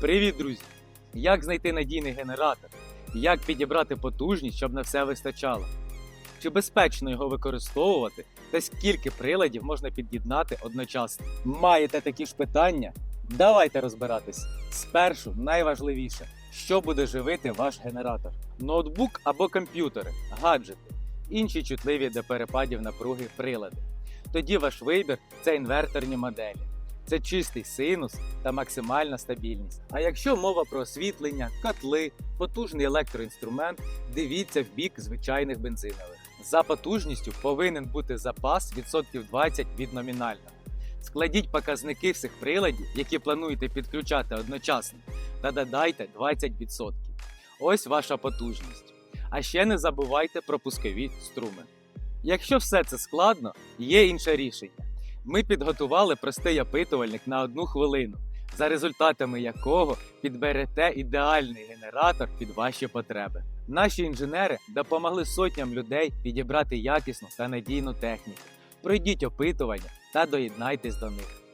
Привіт, друзі! Як знайти надійний генератор? Як підібрати потужність, щоб на все вистачало? Чи безпечно його використовувати та скільки приладів можна під'єднати одночасно? Маєте такі ж питання? Давайте розбиратись. Спершу найважливіше, що буде живити ваш генератор: ноутбук або комп'ютери, гаджети, інші чутливі до перепадів напруги прилади. Тоді ваш вибір це інверторні моделі. Це чистий синус та максимальна стабільність. А якщо мова про освітлення, котли, потужний електроінструмент, дивіться в бік звичайних бензинових. За потужністю повинен бути запас відсотків 20 від номінального. Складіть показники всіх приладів, які плануєте підключати одночасно, та додайте 20%. Ось ваша потужність. А ще не забувайте про пускові струми. Якщо все це складно, є інше рішення. Ми підготували простий опитувальник на одну хвилину, за результатами якого підберете ідеальний генератор під ваші потреби. Наші інженери допомогли сотням людей підібрати якісну та надійну техніку. Пройдіть опитування та доєднайтесь до них.